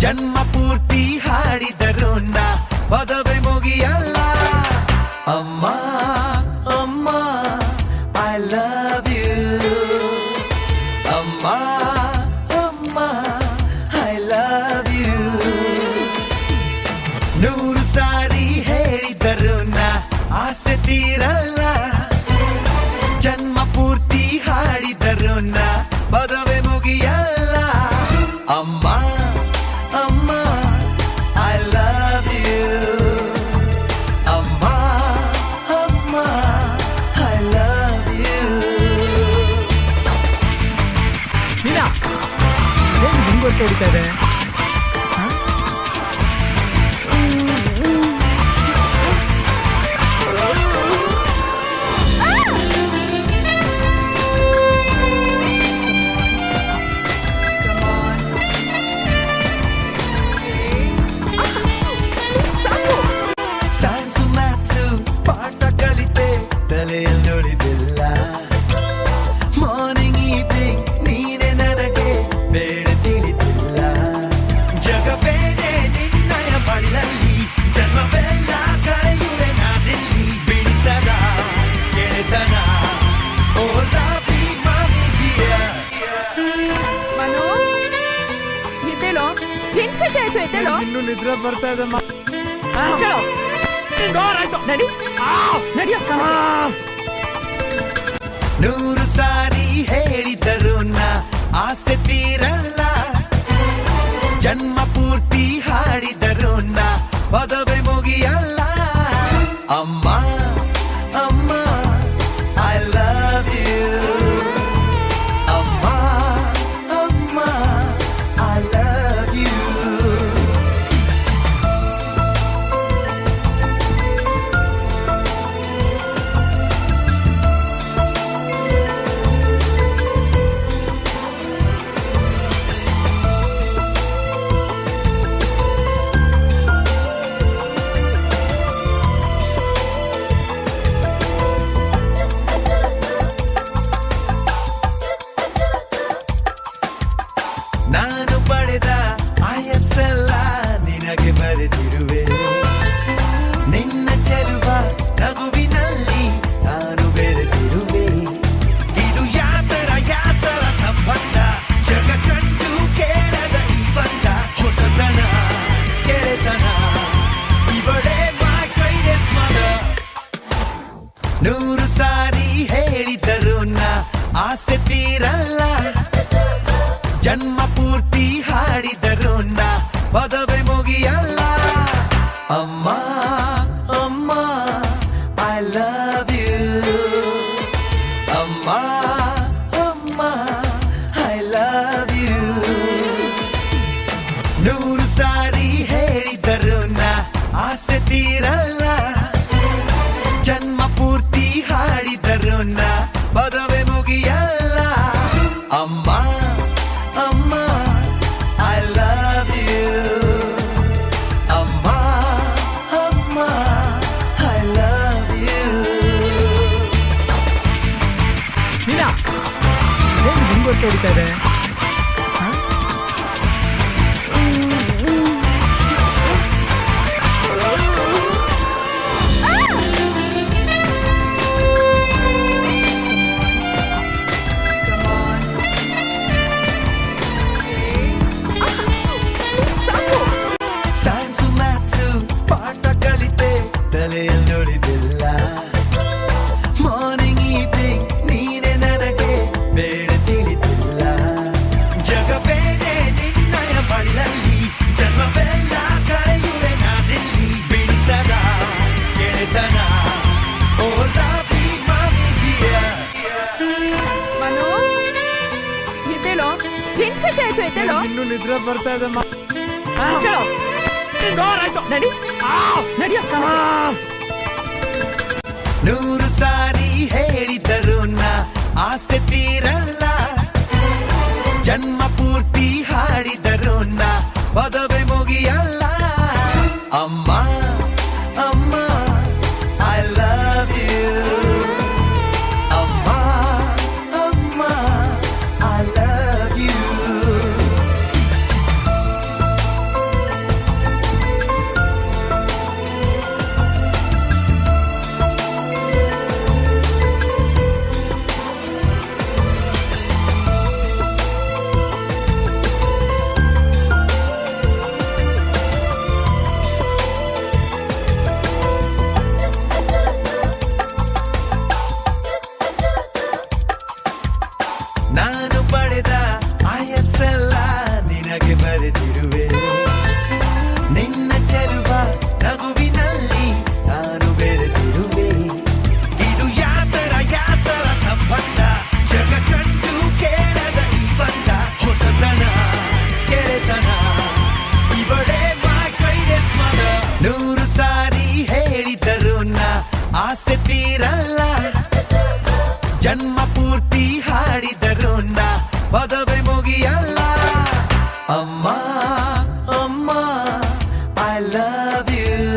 ಜನ್ಮ ಪೂರ್ತಿ ಹಾಡಿದರು ಪದವೆ ಮುಗಿಯಲ್ಲ. ಅಮ್ಮ ಅಮ್ಮ ಐ ಲವ್ ಯು ಅಮ್ಮ. ಹೊಡಿತಾ ಇದೆ ಆಯ್ತು ಎದ್ದೇಳೋ ಇನ್ನೂ ನಿದ್ರೆ ಬರ್ತಾ ಇದೆ ಎದ್ದೇಳೋ. ನಡಿ. ನೂರು ಸಾರಿ ಹೇಳಿದರು ನಾ ಆಸೆ ತೀರಲ್ಲ. ಜನ್ಮ ಪೂರ್ತಿ ಹಾಡಿದರು ನಾ ಪದವೆ ಮುಗಿಯಲ್ಲ. ಆಸೆ ಜನ್ಮ ಪೂರ್ತಿ ಹಾಡಿದರು ನಾ ಪದವೆ ಮುಗಿಯಲ್ಲ ಅಮ್ಮ ಅಮ್ಮ ಐ ಲವ್ ಯು ಅಮ್ಮ ಅಮ್ಮ ಐ ಲವ್ ಯು ಮೀನಾ ಏನು ಹಿಂಗೆ ಗೊತ್ತು ಹೊಡಿತಾ ಇದೆ ಹ? ನಿದ್ರೆ ಬರ್ತಾ ಇದೆ ನೂರು ಸಾರಿ ಹೇಳಿದರು ನಾ ಆಸೆ ತೀರಲ್ಲ. ಜನ್ಮ ಪೂರ್ತಿ ಹಾಡಿದರು ನಾ ಪದವೇ ಬೆರೆತಿರುವೆ ನಿನ್ನ ಚೆರುವ ನಗುವಿನಲ್ಲಿ ನಾನು ಬೆರೆತಿರುವೆ. ಇದು ಯಾತರ ಯಾತರ ಸಂಬಂಧ? ಜಗತ್ತಂಟು ಕೇಳದ ಈ ಬಂದ ಹೊಸತನ ಕೆರೆತನ ಇವಳೇ ನೂರು ಸಾರಿ ಹೇಳಿದರು ನಾ ಆಸೆ ತೀರ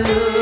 ಲವ್